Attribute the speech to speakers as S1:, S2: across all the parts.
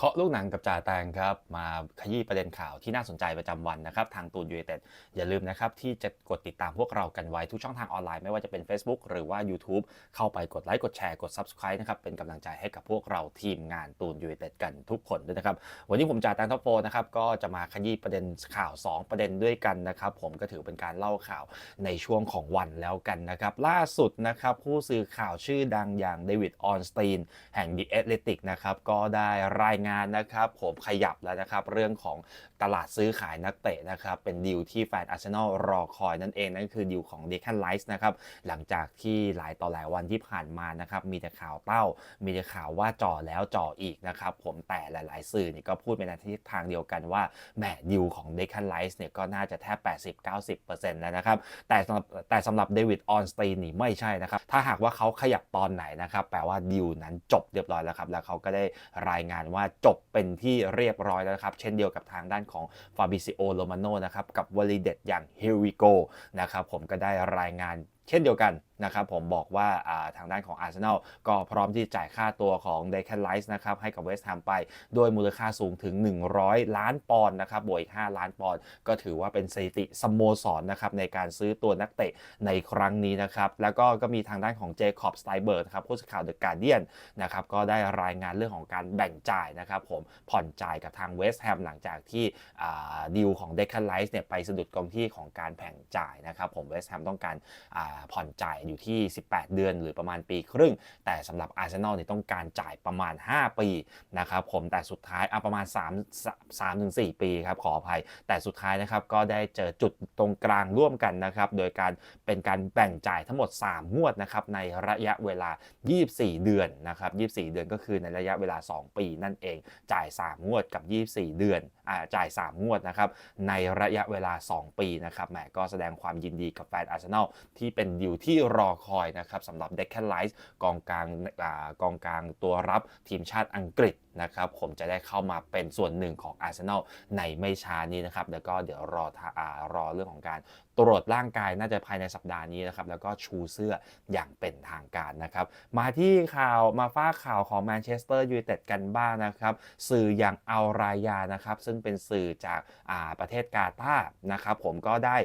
S1: เคาะลูกหนังกับจ่าแตงครับ มาขยี้ประเด็นข่าวที่น่าสนใจประจำวันนะครับ ทางตูนยูไนเต็ดอย่าลืมนะครับ ที่จะกดติดตามพวกเรากันไว้ทุกช่องทางออนไลน์ไม่ว่าจะเป็น Facebook หรือว่า YouTube เข้าไปกดไลค์กดแชร์กด Subscribe นะครับ เป็นกำลังใจให้กับพวกเราทีมงานตูนยูไนเต็ดกันทุกคนด้วยนะครับ วันนี้ผมจ่าแตงท็อปโฟนะครับก็จะมาขยี้ประเด็นข่าว 2 ประเด็นด้วยกันนะครับผมก็ถือเป็นการเล่าข่าวในช่วงของวันแล้วกันนะครับล่าสุดนะครับผู้สื่อข่าวชื่อดังอย่างเดวิดออนสตีนแห่ง The Athletic นะครับก็ได้รายงานนะครับผมขยับแล้วนะครับเรื่องของตลาดซื้อขายนักเตะนะครับเป็นดีลที่แฟนอาร์เซนอลรอคอยนั่นเอง นั่นคือดีลของเดคันไลท์นะครับหลังจากที่หลายต่อหลายวันที่ผ่านมานะครับมีแต่ข่าวเต้า มีแต่ข่าวว่าจ่อแล้วจ่ออีกนะครับผมแต่หลาย ๆ สื่อนี่ก็พูดไปในทิศทางเดียวกันว่าแหมดีลของเดคันไลท์เนี่ยก็น่าจะแทบ 80-90%แล้วนะครับแต่สำหรับแต่สำหรับเดวิดออนสตีนนี่ไม่ใช่นะครับถ้าหากว่าเขาขยับตอนไหนนะครับแปลว่าดีลนั้นจบเรียบร้อยแล้วครับแล้วเขาก็ได้รายงานว่าจบเป็นที่เรียบร้อยแล้วครับ เช่นเดียวกับทางด้านของฟาบิซิโอโรมาโนนะครับ กับวลีเด็ดอย่าง Here we go นะครับผมก็ได้รายงานเช่นเดียวกัน นะครับผมบอกว่าทางด้านของอาร์เซนอลก็พร้อมที่จ่ายค่าตัวของเดคันไลท์นะครับให้กับเวสต์แฮมไปโดยมูลค่าสูงถึง 100 ล้านปอนด์นะครับบวกอีก 5 ล้านปอนด์ก็ถือว่าเป็นสถิติสโมสรนะครับในการซื้อตัวนักเตะในครั้งนี้นะครับแล้วก็ก็มีทางด้านของเจคอบสไตเบิร์ดครับผู้สื่อข่าวเดอะการเดียนนะครับก็ได้รายงานเรื่องของการแบ่งจ่ายนะครับผมผ่อนจ่ายกับทางเวสต์แฮมหลังจากที่ดีลของเดคันไลท์เนี่ยไปสะดุดกองที่ของการแบ่งจ่ายนะครับผมเวสต์แฮมต้องการผ่อนจ่ายอยู่ที่ 18 เดือน หรือประมาณปีครึ่ง แต่สำหรับอาร์เซนอลเนี่ยต้องการจ่ายประมาณ 5 ปีนะครับผมแต่สุดท้ายอะประมาณ 3 3ถึง4ปีครับขออภัย แต่สุดท้ายนะครับก็ได้เจอจุดตรงกลางร่วมกันนะครับโดยการเป็นการแบ่งจ่ายทั้งหมด 3 งวดนะครับในระยะเวลา 24 เดือนนะครับ24 เดือนก็คือในระยะเวลา 2 ปีนั่นเอง จ่าย 3 งวดกับ 24 เดือนอ่าจ่าย 3 งวดนะครับในระยะเวลา 2 ปีนะครับแหมก็แสดงความยินดีกับแฟนอาร์เซนอลที่เป็นดิวที่รอคอยนะครับสำหรับเดคแคนไลท์กองกลางกองกลางตัวรับทีมชาติอังกฤษนะครับผมจะได้เข้ามาเป็นส่วนหนึ่งของอาร์เซนอลในไม่ช้านี้นะครับแล้วก็เดี๋ยวรอรอเรื่องของการตรวจร่างกายน่าจะภายในสัปดาห์นี้นะครับแล้วก็ชูเสื้ออย่างเป็นทางการนะครับ มาที่ข่าวมาฟ้าข่าวของแมนเชสเตอร์ยูไนเต็ดกันบ้างนะครับ สื่ออย่างอัลรายานะครับ ซึ่งเป็นสื่อจากประเทศกาตาร์นะครับผมก็ได้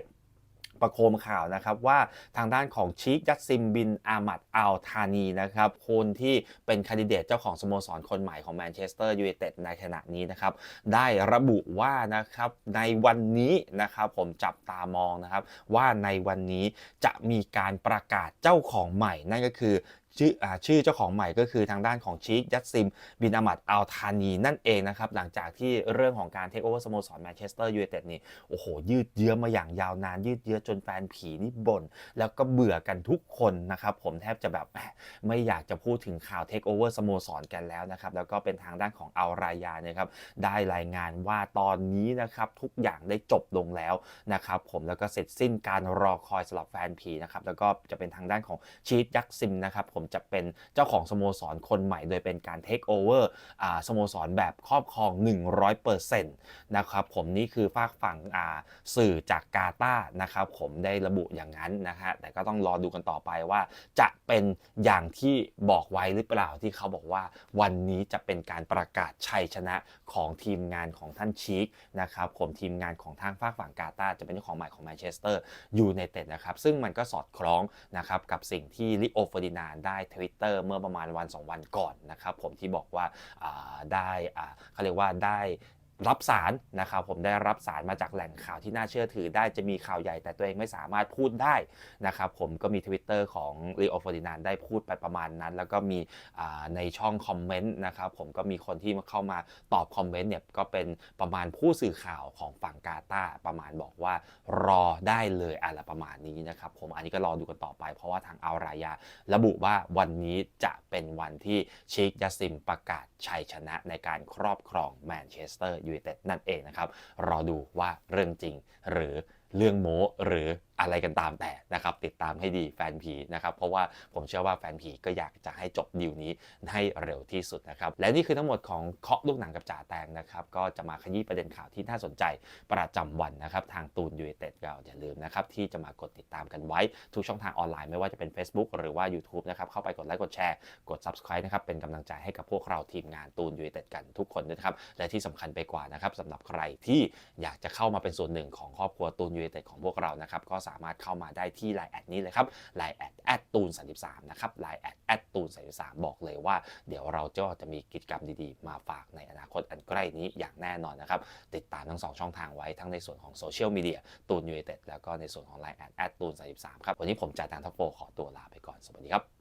S1: ประโคมข่าวนะครับว่าทางด้านของชีคยัตซิมบินอามัดอัลธานีนะครับคนที่เป็นคนดิเดตเจ้าของสโมสรคนใหม่ของแมนเชสเตอร์ยูไนเต็ดในขณะนี้นะครับได้ระบุว่านะครับในวันนี้นะครับผมจับตามองนะครับว่าในวันนี้จะมีการประกาศเจ้าของใหม่นั่นก็คือ ชื่ออชื่อเจ้าของใหม่ก็คือทางด้านของชีคยัตซิม บินอามัดอัลธานีนั่นเองนะครับ หลังจากที่เรื่องของการเทคโอเวอร์สโมสรแมนเชสเตอร์ยูไนเต็ดนี่โอ้โห ยืดเยื้อมาอย่างยาวนาน ยืดเยื้อจนแฟนผีนี่บ่นแล้วก็เบื่อกันทุกคนนะครับผมแทบจะแบบไม่อยากจะพูดถึงข่าวเทคโอเวอร์สโมสรกันแล้วนะครับ แล้วก็เป็นทางด้านของอัลรายาเนี่ยครับได้รายงานว่าตอนนี้นะครับทุกอย่างได้จบลงแล้วนะครับผมแล้วก็เสร็จสิ้นการรอคอยสำหรับแฟนผีนะครับแล้วก็จะเป็นทางด้านของชีคยักซิมนะครับผมจะเป็นเจ้าของสโมสรคนใหม่ โดยเป็นการเทคโอเวอร์สโมสรแบบครอบครอง 100%นะครับผมนี่คือฝากฝั่งสื่อจากกาตานะครับผมได้ระบุอย่างนั้นนะฮะแต่ก็ต้องรอดูกันต่อไปว่า จะเป็นอย่างที่บอกไว้หรือเปล่าที่เขาบอกว่าวันนี้จะเป็นการประกาศชัยชนะของทีมงานของท่านชีคนะครับผมทีมงานของทางฝากฝั่งกาตาจะเป็นเจ้าของใหม่ของแมนเชสเตอร์ยูไนเต็ดนะครับซึ่งมันก็สอดคล้องนะครับกับสิ่งที่ลิโอเฟอร์ดินานได้ทวิตเตอร์เมื่อประมาณวัน 2 วันก่อนนะครับผมที่บอกว่าได้เขาเรียกว่าได้ รับสารนะครับผมได้รับสารมาจากแหล่งข่าวที่น่าเชื่อถือได้จะมีข่าวใหญ่แต่ตัวเองไม่สามารถพูดได้นะครับผมก็มี Twitter ของลีโอฟอร์ดินานได้พูดไปประมาณนั้น แล้วก็มีในช่องคอมเมนต์นะครับผมก็มีคนที่มาเข้ามาตอบคอมเมนต์เนี่ยก็เป็นประมาณผู้สื่อข่าวของฝั่งกาตาประมาณบอกว่ารอได้เลยอะไรประมาณนี้นะครับผมอันนี้ก็รอดูกันต่อไป เพราะว่าทางอัลรายา ระบุว่าวันนี้จะเป็นวันที่ชิคยาซิมประกาศชัยชนะในการครอบครองแมนเชสเตอร์ยู United นั่นเองนะครับ รอดูว่าเรื่องจริงหรือ เรื่องโม้หรืออะไรกันตามแต่นะครับติดตามให้ดีแฟนผีนะครับเพราะว่าผมเชื่อว่าแฟนผีก็อยากจะให้จบดีลนี้ให้เร็วที่สุดนะครับและนี่คือทั้งหมดของเคาะลูกหนังกับจ่าแตงนะครับก็จะมาขยี้ประเด็นข่าวที่น่าสนใจประจำวันนะครับทางตูนยู i เต็ดก็อย่าลืมนะครับที่จะมากดติดตามกันไว้ทุกช่องทางออนไลน์ไม่ว่าจะเป็น Facebook หรือว่า YouTube นะครับเข้าไปกดไลค์กดแชร์กด Subscribe นะครับเป็นกำลังใจให้กับพวกเราทีมงานตูนยู i เต็ดกันทุกคนนะครับและที่สำคัญไปกว่านะครับสำหรับใครที่อยากจะเข้ามาเป็นส่วนหนึ่งของครอบครัวตูนยู i เต็ดของพวกเรานะครับ ก็สามารถเข้ามาได้ที่ไลน์แอดนี้เลยครับไลน์แอดแอดตูนสามนะครับไลน์แอดแอดตูน33บอกเลยว่า เดี๋ยวเราจะจะมีกิจกรรมดีๆ มาฝากในอนาคตอันใกล้นี้อย่างแน่นอนนะครับ ติดตามทั้งสองช่องทางไว้ทั้งในส่วนของโซเชียลมีเดียตูนยูเต็ดแล้วก็ในส่วนของไลน์แอดแอดตูนสามครับวันนี้ผมจ่าตังทัฟโฟขอตัวลาไปก่อนสวัสดีครับ